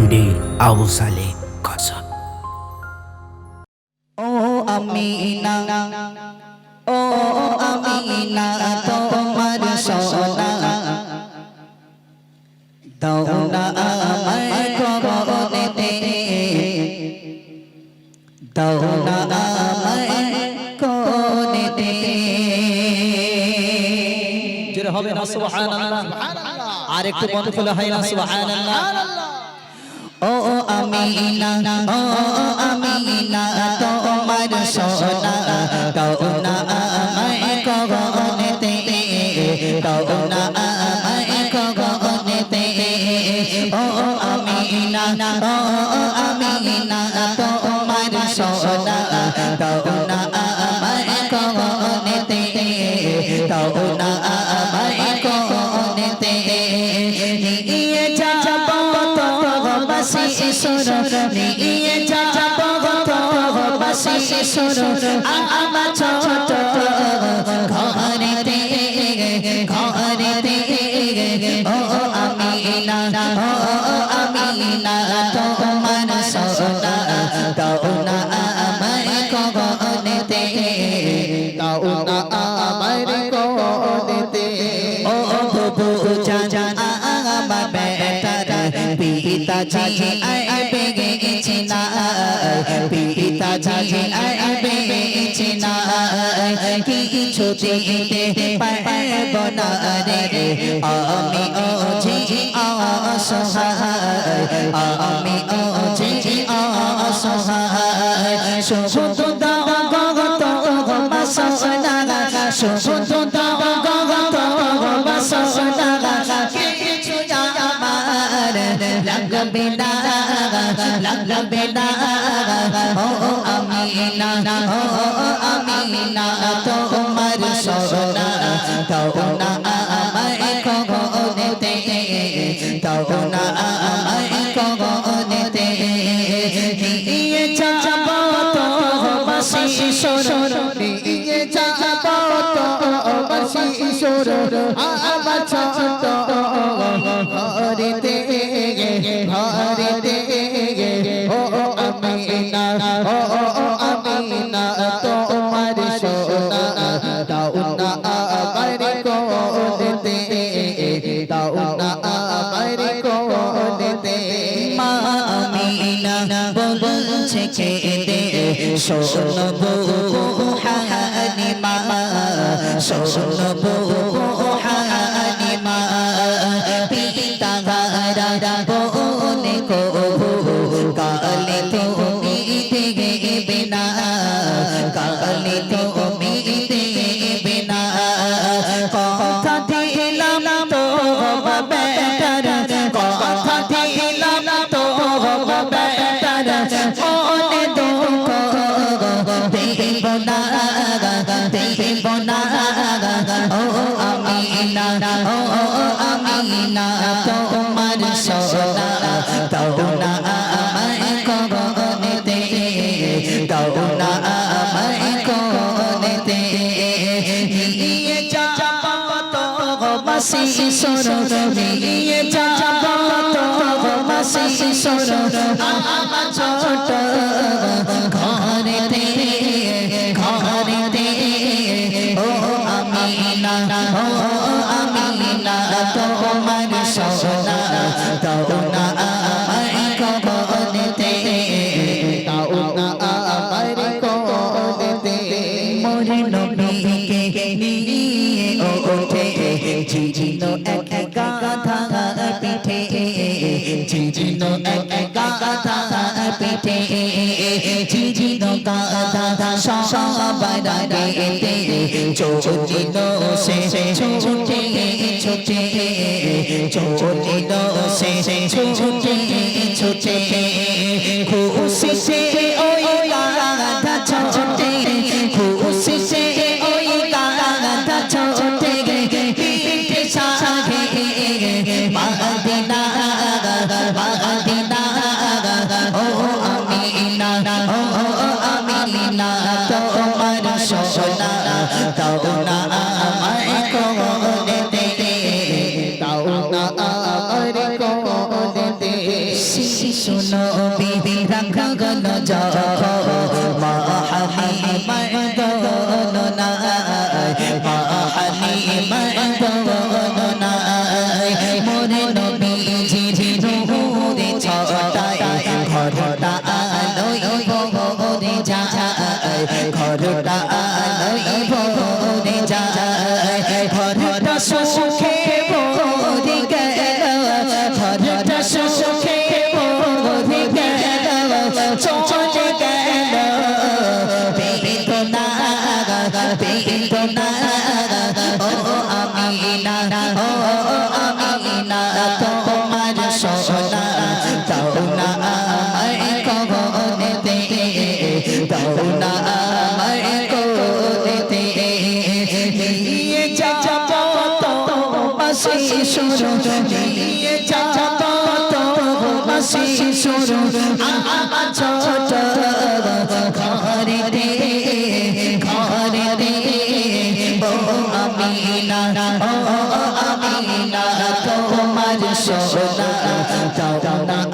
MD Abu সালে কসম। ও আমিনা ও আমিনা তোমার সোনা। দাও না আমায় কবরেতে দাও না আমায় কবরেতে জোরে হবে না সুবহানাল্লাহ। আর একটু বন্ধ খোলা হয় না সুবহানাল্লাহ। ও আমিনা ও আমিনা তোমার সোনা দাও না আমায় কবরেতে দাও না আমায় কবরেতে ও আমিনা ও আমার ছোট ঘরেতে ঘরেতে ও আমিনা ও আমিনা তোমার সোনা দাও না আমায় কবরেতে দাও না আমায় কবরেতে ও বুবু জান আমার বেটার পিতাজি আইবে গেছে না পিতাজি আইবে গেছে না কিছু দিতে পারব না রে আমি ও অসহায় আমি জি অসহায় লাগবে না লাগবে না ও আমিনা ও আমিনা তোমার সোনা দাও না আমায় কবরেতে দাও না আমায় কবরেতে নিয়ে যাব তো বাসি সুর নিয়ে যাব তো বাসি সুর আমার বলছে খেতে শোনবো হানিমা শোনবো হানিমা পিতা গারা বনে কো কালে তুমি দেবে না কালে তুমি দেবে না কথা দিলাম তো ও আমিনা ও আমিনা তোমার সোনা দাও আমায় কবরেতে দাও না আমায় কবরেতে নিয়ে যাব তো বাসি সুর নিয়ে যাব তো বাসি সুর আমার গাধা পিঠে ঝিঝিনো গাধা পিঠে ঝিঝিনো গাধা সবাই রাগে চোচিনো সে ছুটে ছুটে চোচিনো সে ছুটে ও আমিনা তোমার সোনা দাও না আমায় কবরেতে দাও না আমায় কবরেতে গেল যখন মা হালিমার দোলনায় মা হালিমার দোলনায় মোরে নবীজি ঘরটা সুখে ভরে গেল ঘরটা সুখে ভরে গেল চলে গেল। বেদনা বেদনা মাসি শুরু নিয়ে যাব তো মাসি শুরু আমার ছোট ঘরে রে ঘরে রে ও আমিনা ও আমিনা তোমার সোনা দাও